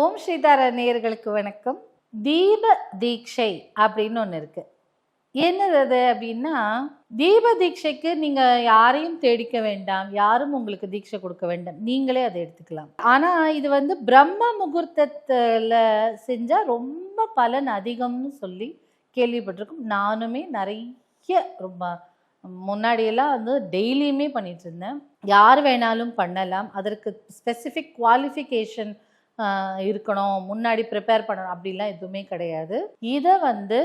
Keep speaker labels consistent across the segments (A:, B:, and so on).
A: ஓம் ஸ்ரீதார நேயர்களுக்கு வணக்கம். தீப தீட்சை அப்படின்னு ஒன்று இருக்கு. என்னது அது அப்படின்னா தீப தீட்சைக்கு நீங்க யாரையும் தேடிக்க வேண்டாம். யாரும் உங்களுக்கு தீட்சை கொடுக்க வேண்டாம். நீங்களே அதை எடுத்துக்கலாம். ஆனா இது வந்து பிரம்ம முகூர்த்தத்துல செஞ்சா ரொம்ப பலன் அதிகம்னு சொல்லி கேள்விப்பட்டிருக்கோம். நானுமே நிறைய ரொம்ப முன்னாடியெல்லாம் வந்து டெய்லியுமே பண்ணிட்டு இருந்தேன். யார் வேணாலும் பண்ணலாம். அதற்கு ஸ்பெசிஃபிக் குவாலிஃபிகேஷன் இருக்கணும் முன்னாடி ப்ரிப்பேர் பண்ணணும் அப்படிலாம் எதுவுமே கிடையாது. இதை வந்து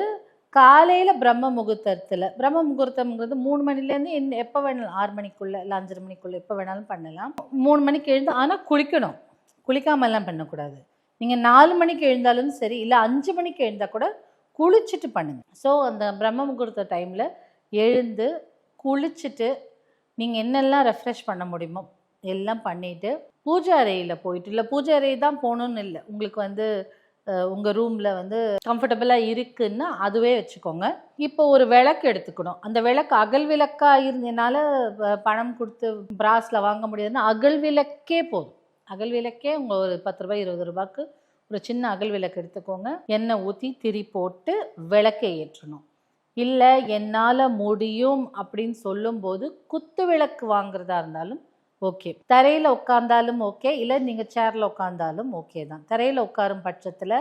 A: காலையில் பிரம்ம முகூர்த்தத்தில் பிரம்ம முகூர்த்தம்ங்கிறது மூணு மணிலேருந்து என்ன எப்போ வேணாலும் ஆறு மணிக்குள்ளே இல்லை அஞ்சரை மணிக்குள்ளே எப்போ வேணாலும் பண்ணலாம். மூணு மணிக்கு எழுந்து ஆனால் குளிக்கணும். குளிக்காமலாம் பண்ணக்கூடாது. நீங்கள் நாலு மணிக்கு எழுந்தாலும் சரி இல்லை அஞ்சு மணிக்கு எழுந்தால் கூட குளிச்சுட்டு பண்ணுங்கள் ஸோ அந்த பிரம்ம முகூர்த்த டைமில் எழுந்து குளிச்சுட்டு நீங்கள் என்னெல்லாம் ரெஃப்ரெஷ் பண்ண முடியுமோ எல்லாம் பண்ணிவிட்டு பூஜை அறையில் போயிட்டு இல்லை பூஜை அறை தான் போகணுன்னு இல்லை. உங்களுக்கு வந்து உங்கள் ரூமில் வந்து கம்ஃபர்டபுளாக இருக்குன்னா அதுவே வச்சுக்கோங்க. இப்போ ஒரு விளக்கு எடுத்துக்கணும். அந்த விளக்கு அகல் விளக்காக இருந்ததுனால பணம் கொடுத்து பிராஸில் வாங்க முடியாதுன்னா அகல் விளக்கே போதும். அகல் விளக்கே உங்கள் ஒரு பத்து ரூபாய் இருபது ரூபாய்க்கு ஒரு சின்ன அகல் விளக்கு எடுத்துக்கோங்க. எண்ணெய் ஊற்றி திரி போட்டு விளக்கை ஏற்றணும். இல்லை என்னால் முடியும் அப்படின்னு சொல்லும்போது குத்து விளக்கு வாங்குறதா இருந்தாலும் ஓகே. தரையில் உட்கார்ந்தாலும் ஓகே இல்லை நீங்கள் சேரில் உட்கார்ந்தாலும் ஓகே தான். தரையில் உட்காரும் பட்சத்தில்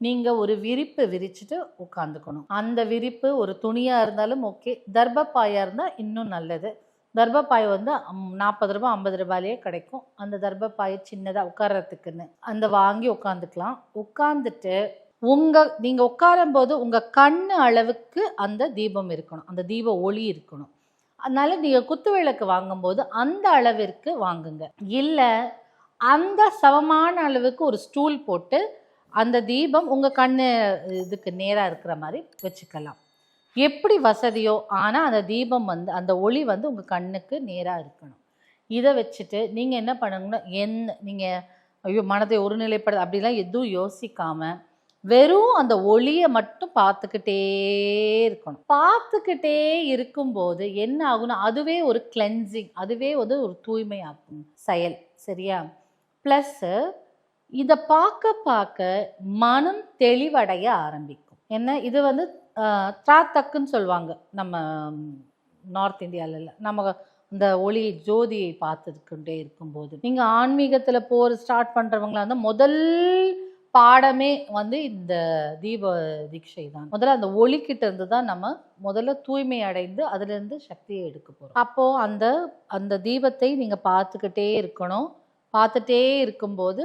A: நீங்கள் ஒரு விரிப்பு விரிச்சிட்டு உட்காந்துக்கணும் அந்த விரிப்பு ஒரு துணியாக இருந்தாலும் ஓகே தர்பப்பாயாக இருந்தால் இன்னும் நல்லது. தர்பப்பாய் வந்து நாற்பது ரூபா ஐம்பது ரூபாயிலேயே கிடைக்கும். அந்த தர்பப்பாயை சின்னதாக உட்கார்றதுக்குன்னு. அந்த வாங்கி உட்காந்துக்கலாம் உட்காந்துட்டு உங்கள் நீங்கள் உட்காரும்போது உங்கள் கண் அளவுக்கு அந்த தீபம் இருக்கணும். அந்த தீப ஒளி இருக்கணும். அதனால நீங்க குத்து விளக்கு வாங்கும்போது அந்த அளவிற்கு வாங்குங்க. இல்ல அந்த சமமான அளவுக்கு ஒரு ஸ்டூல் போட்டு அந்த தீபம் உங்க கண்ணு இதுக்கு நேரா இருக்கிற மாதிரி வச்சுக்கலாம். எப்படி வசதியோ ஆனா அந்த தீபம் வந்து அந்த ஒளி வந்து உங்க கண்ணுக்கு நேரா இருக்கணும். இதை வச்சுட்டு நீங்கள் என்ன பண்ணணும்னா என்ன நீங்கள் ஐயோ மனதை ஒருநிலைப்பட அப்படிலாம் எதுவும் யோசிக்காமல் வெறும் அந்த ஒளியை மட்டும் பார்த்துக்கிட்டே இருக்கணும். பார்த்துக்கிட்டே இருக்கும்போது என்ன ஆகும்னா அதுவே ஒரு கிளென்சிங் அதுவே வந்து ஒரு தூய்மையாக்கும் செயல் சரியா? ப்ளஸ்ஸு இதை பார்க்க பார்க்க மனம் தெளிவடைய ஆரம்பிக்கும். என்ன? இது வந்து திராத்தக்குன்னு சொல்லுவாங்க நம்ம நார்த் இந்தியாவில் நம்ம இந்த ஒளி ஜோதியை பார்த்துக்கிட்டே இருக்கும்போது. நீங்கள் ஆன்மீகத்தில் போகிற ஸ்டார்ட் பண்ணுறவங்களா இருந்தால் முதல் பாடமே வந்து இந்த தீப தீட்சை தான் முதல்ல அந்த ஒளிக்கிட்ட இருந்து தான் நம்ம முதல்ல தூய்மை அடைந்து அதுலேருந்து சக்தியை எடுக்க போகிறோம் அப்போது அந்த அந்த தீபத்தை நீங்கள் பார்த்துக்கிட்டே இருக்கணும். பார்த்துட்டே இருக்கும்போது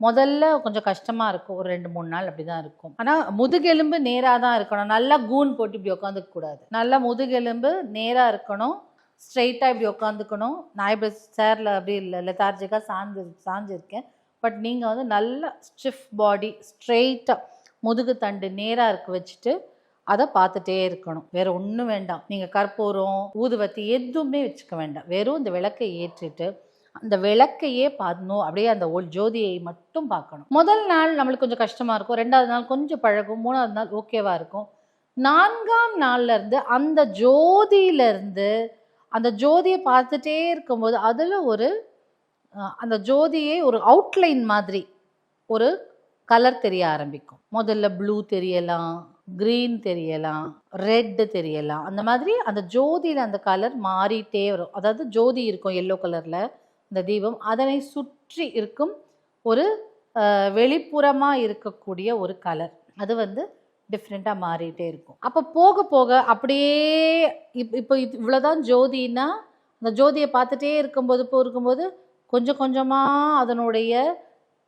A: முதல்ல கொஞ்சம் கஷ்டமாக இருக்கும். ஒரு ரெண்டு மூணு நாள் அப்படி தான் இருக்கும். ஆனால் முதுகெலும்பு நேராக தான் இருக்கணும். நல்லா கூன் போட்டு இப்படி உட்காந்துக்க கூடாது. நல்லா முதுகெலும்பு நேராக இருக்கணும். ஸ்ட்ரெயிட்டாக இப்படி உட்காந்துக்கணும் நான் இப்படி சேரில் அப்படி இல்லை. லெத்தார்ஜிக்காக சாஞ்சு சாஞ்சிருக்கேன் பட் நீங்கள் வந்து நல்ல ஸ்டிஃப் பாடி ஸ்ட்ரெயிட்டாக முதுகு தண்டு நேராக இருக்க வச்சுட்டு அதை பார்த்துட்டே இருக்கணும். வேற ஒன்றும் வேண்டாம். நீங்கள் கற்பூரம் ஊதுவத்தி எதுவுமே வச்சுக்க வேண்டாம். வெறும் இந்த விளக்கை ஏற்றிட்டு அந்த விளக்கையே பார்க்கணும். அப்படியே அந்த ஒளி ஜோதியை மட்டும் பார்க்கணும். முதல் நாள் நம்மளுக்கு கொஞ்சம் கஷ்டமாக இருக்கும். ரெண்டாவது நாள் கொஞ்சம் பழகும். மூணாவது நாள் ஓகேவாக இருக்கும். நான்காம் நாள்லேருந்து அந்த ஜோதியிலேருந்து அந்த ஜோதியை பார்த்துட்டே இருக்கும்போது அதில் ஒரு அந்த ஜோதியே ஒரு அவுட்லைன் மாதிரி ஒரு கலர் தெரிய ஆரம்பிக்கும். முதல்ல ப்ளூ தெரியலாம் க்ரீன் தெரியலாம் ரெட்டு தெரியலாம். அந்த மாதிரி அந்த ஜோதியில் அந்த கலர் மாறிட்டே வரும். அதாவது ஜோதி இருக்கும் எல்லோ கலரில் இந்த தீபம். அதனை சுற்றி இருக்கும் ஒரு வெளிப்புறமாக இருக்கக்கூடிய ஒரு கலர் அது வந்து டிஃப்ரெண்ட்டாக மாறிட்டே இருக்கும். அப்போ போக போக அப்படியே இப் இப்போ இது இவ்வளோதான் ஜோதின்னா அந்த ஜோதியை பார்த்துட்டே இருக்கும்போது போ இருக்கும்போது கொஞ்சம் கொஞ்சமாக அதனுடைய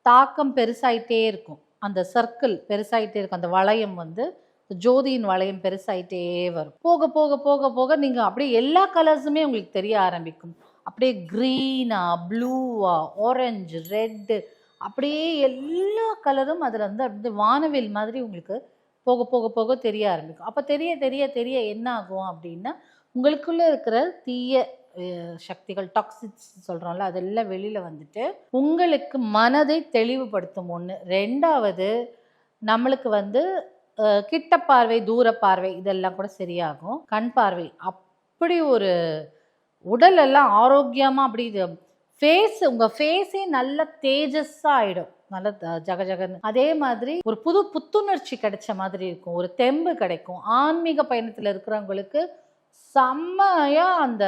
A: தாக்கம் பெருசாயிட்டே இருக்கும். அந்த சர்க்கிள் பெருசாயிட்டே இருக்கும். அந்த வளையம் வந்து ஜோதியின் வளையம் பெருசாயிட்டே வரும். போக போக போக போக நீங்கள் அப்படியே எல்லா கலர்ஸுமே உங்களுக்கு தெரிய ஆரம்பிக்கும். அப்படியே க்ரீனா ப்ளூவா ஆரஞ்சு ரெட்டு அப்படியே எல்லா கலரும் அதில் வந்து அப்படியே வானவில் மாதிரி உங்களுக்கு போக போக போக தெரிய ஆரம்பிக்கும். அப்போ தெரிய தெரிய தெரிய என்ன ஆகும் அப்படின்னா உங்களுக்குள்ளே இருக்கிற தீய சக்திகள் டாக்ஸிக்ஸ் சொல்கிறோம்ல அதெல்லாம் வெளியில் வந்துட்டு உங்களுக்கு மனதை தெளிவுபடுத்தும் ஒன்று ரெண்டாவது நம்மளுக்கு வந்து கிட்ட பார்வை தூர பார்வை இதெல்லாம் கூட சரியாகும். கண் பார்வை அப்படி ஒரு உடலெல்லாம் ஆரோக்கியமாக அப்படி இது ஃபேஸ் உங்கள் ஃபேஸே நல்ல தேஜஸ்ஸாக ஆகிடும் நல்ல த- ஜக ஜகன்னு அதே மாதிரி ஒரு புது புத்துணர்ச்சி கிடைச்ச மாதிரி இருக்கும். ஒரு தெம்பு கிடைக்கும். ஆன்மீக பயணத்தில் இருக்கிறவங்களுக்கு செம்மையாக அந்த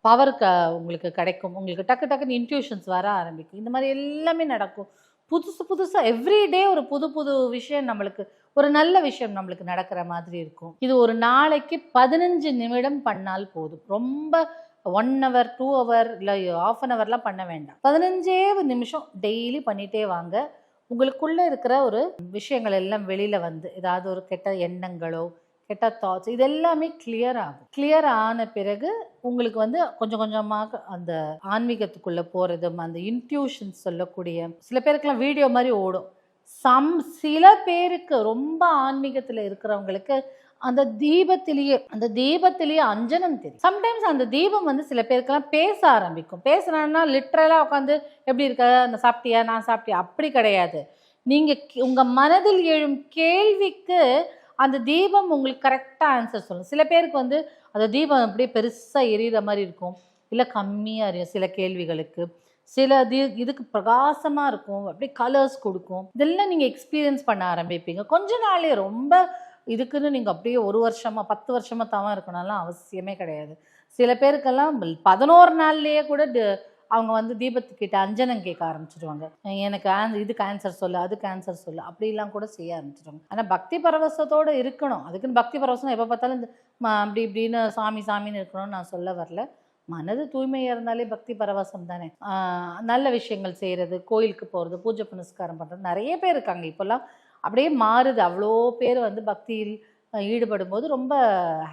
A: பவர் க உங்களுக்கு கிடைக்கும். உங்களுக்கு டக்கு டக்குன்னு இன்ட்யூஷன்ஸ் வர ஆரம்பிக்கும். இந்த மாதிரி எல்லாமே நடக்கும். புதுசு புதுசாக எவ்ரிடே ஒரு புது புது விஷயம் நம்மளுக்கு ஒரு நல்ல விஷயம் நம்மளுக்கு நடக்கிற மாதிரி இருக்கும். இது ஒரு நாளைக்கு பதினஞ்சு நிமிடம் பண்ணால் போதும். ரொம்ப ஒன் ஹவர் டூ ஹவர் இல்லை ஆஃப் அன் ஹவர்லாம் பண்ண வேண்டாம். பதினஞ்சே நிமிஷம் டெய்லி பண்ணிட்டே வாங்க. உங்களுக்குள்ளே இருக்கிற ஒரு விஷயங்கள் எல்லாம் வெளியில் வந்து ஏதாவது ஒரு கெட்ட எண்ணங்களோ கெட்ட தாட்ஸ் இது எல்லாமே கிளியர் ஆகும். கிளியர் ஆன பிறகு உங்களுக்கு வந்து கொஞ்சம் கொஞ்சமாக அந்த ஆன்மீகத்துக்குள்ளே போகிறதும் அந்த இன்ட்யூஷன் சொல்லக்கூடிய சில பேருக்குலாம் வீடியோ மாதிரி ஓடும். சம் சில பேருக்கு ரொம்ப ஆன்மீகத்தில் இருக்கிறவங்களுக்கு அந்த தீபத்திலேயே அந்த தீபத்திலேயே அஞ்சனம் தெரியும். சம்டைம்ஸ் அந்த தீபம் வந்து சில பேருக்கெல்லாம் பேச ஆரம்பிக்கும். பேசுகிறேன்னா லிட்ரலாக உட்காந்து எப்படி இருக்க? நான் சாப்பிட்டியா? நான் சாப்பிட்டியா? அப்படி கிடையாது. நீங்கள் உங்கள் மனதில் எழும் கேள்விக்கு அந்த தீபம் உங்களுக்கு கரெக்டாக ஆன்சர் சொல்லும். சில பேருக்கு வந்து அந்த தீபம் அப்படியே பெருசாக எரியிற மாதிரி இருக்கும். இல்லை கம்மியாக எரியும் சில கேள்விகளுக்கு. சில தி இதுக்கு பிரகாசமாக இருக்கும். அப்படியே கலர்ஸ் கொடுக்கும். இதெல்லாம் நீங்கள் எக்ஸ்பீரியன்ஸ் பண்ண ஆரம்பிப்பீங்க. கொஞ்ச நாளே ரொம்ப இதுக்குன்னு நீங்கள் அப்படியே ஒரு வருஷமாக பத்து வருஷமாக தான் இருக்கணும்லாம் அவசியமே கிடையாது. சில பேருக்கெல்லாம் பதினோரு நாள்லேயே கூட அவங்க வந்து தீபத்துக்கிட்ட அஞ்சனம் கேட்க ஆரம்பிச்சிடுவாங்க எனக்கு ஆன் இதுக்கு ஆன்சர் சொல்லு அதுக்கு ஆன்சர் சொல்லு அப்படிலாம் கூட செய்ய ஆரம்பிச்சிடுவாங்க ஆனால் பக்தி பரவசத்தோடு இருக்கணும். அதுக்குன்னு பக்தி பரவசம் எப்போ பார்த்தாலும் இந்த அப்படி இப்படின்னு சாமி சாமின்னு இருக்கணும்னு நான் சொல்ல வரல. மனது தூய்மையாக இருந்தாலே பக்தி பரவசம் தானே. நல்ல விஷயங்கள் செய்கிறது கோயிலுக்கு போகிறது பூஜை புனஸ்காரம் பண்ணுறது நிறைய பேர் இருக்காங்க. இப்போல்லாம் அப்படியே மாறுது. அவ்வளோ பேர் வந்து பக்தியில் ஈடுபடும் போது ரொம்ப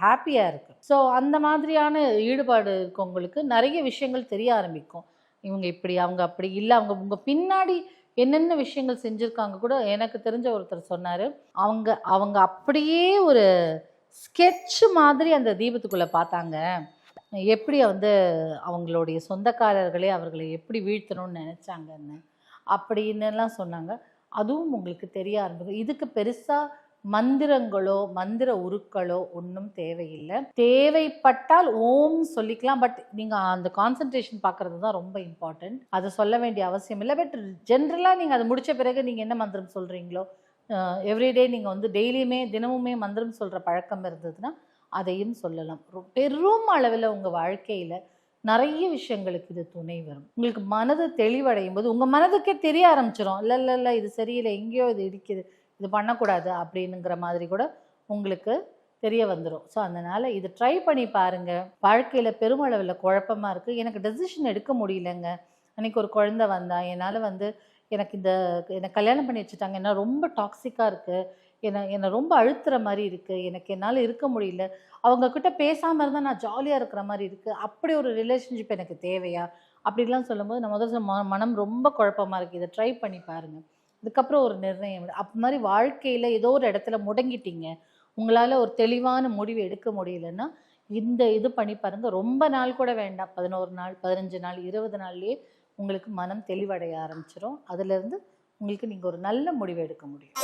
A: ஹாப்பியாக இருக்குது ஸோ அந்த மாதிரியான ஈடுபாடு இருக்கவங்களுக்கு நிறைய விஷயங்கள் தெரிய ஆரம்பிக்கும். இவங்க இப்படி அவங்க அப்படி இல்லை அவங்க உங்க பின்னாடி என்னென்ன விஷயங்கள் செஞ்சுருக்காங்க கூட எனக்கு தெரிஞ்ச ஒருத்தர் சொன்னார். அவங்க அவங்க அப்படியே ஒரு ஸ்கெட்ச் மாதிரி அந்த தீபத்துக்குள்ளே பார்த்தாங்க. எப்படி வந்து அவங்களுடைய சொந்தக்காரர்களே அவர்களை எப்படி வீழ்த்தணும்னு நினச்சாங்கன்னு அப்படின்னுலாம் சொன்னாங்க. அதுவும் உங்களுக்கு தெரிய ஆரம்பிக்கும். இதுக்கு பெருசாக மந்திரங்களோ மந்திர உருக்களோ ஒன்றும் தேவையில்லை. தேவைப்பட்டால் ஓம் சொல்லிக்கலாம் பட் நீங்கள் அந்த கான்சன்ட்ரேஷன் பார்க்கறது தான் ரொம்ப இம்பார்ட்டன்ட் அதை சொல்ல வேண்டிய அவசியம் இல்லை. பட் ஜென்ரலாக நீங்கள் அதை முடித்த பிறகு நீங்கள் என்ன மந்திரம் சொல்கிறீங்களோ எவ்ரிடே நீங்கள் வந்து டெய்லியுமே தினமுமே மந்திரம் சொல்கிற பழக்கம் இருந்ததுன்னா அதையும் சொல்லலாம். ரொ- பெரும் அளவில் உங்கள் வாழ்க்கையில் நிறைய விஷயங்களுக்கு இது துணை வரும். உங்களுக்கு மனது தெளிவடையும் போது உங்கள் மனதுக்கே தெரிய ஆரம்பிச்சிடும் இல்லை இல்லை இல்லை இது சரியில்லை. எங்கேயோ இது இடிக்குது. இது பண்ணக்கூடாது அப்படின்னுங்கிற மாதிரி கூட உங்களுக்கு தெரிய வந்துடும் ஸோ அதனால் இது ட்ரை பண்ணி பாருங்கள் வாழ்க்கையில் பெருமளவில் குழப்பமாக இருக்குது எனக்கு டெசிஷன் எடுக்க முடியலங்க. அன்னைக்கு ஒரு குழந்தை வந்தா என்னால் வந்து எனக்கு இந்த என்னை கல்யாணம் பண்ணி வச்சுட்டாங்க. என்ன ரொம்ப டாக்ஸிக்காக இருக்குது என்னை என்னை ரொம்ப அழுத்துற மாதிரி இருக்குது எனக்கு என்னால் இருக்க முடியல. அவங்கக்கிட்ட பேசாமல் இருந்தால் நான் ஜாலியாக இருக்கிற மாதிரி இருக்குது அப்படி ஒரு ரிலேஷன்ஷிப் எனக்கு தேவையா? அப்படிலாம் சொல்லும்போது நான் முதல்ல ம மனம் ரொம்ப குழப்பமாக இருக்குது இதை ட்ரை பண்ணி பாருங்கள் இதுக்கப்புறம் ஒரு நிர்ணயம். அப்ப மாதிரி வாழ்க்கையில் ஏதோ ஒரு இடத்துல முடங்கிட்டீங்க. உங்களால் ஒரு தெளிவான முடிவு எடுக்க முடியலன்னா இந்த இது பண்ணி பாருங்க. ரொம்ப நாள் கூட வேண்டாம். பதினோரு நாள் பதினஞ்சு நாள் இருபது நாள்லயே உங்களுக்கு மனம் தெளிவடைய ஆரம்பிச்சிடும் அதுலேருந்து உங்களுக்கு நீங்கள் ஒரு நல்ல முடிவு எடுக்க முடியும்.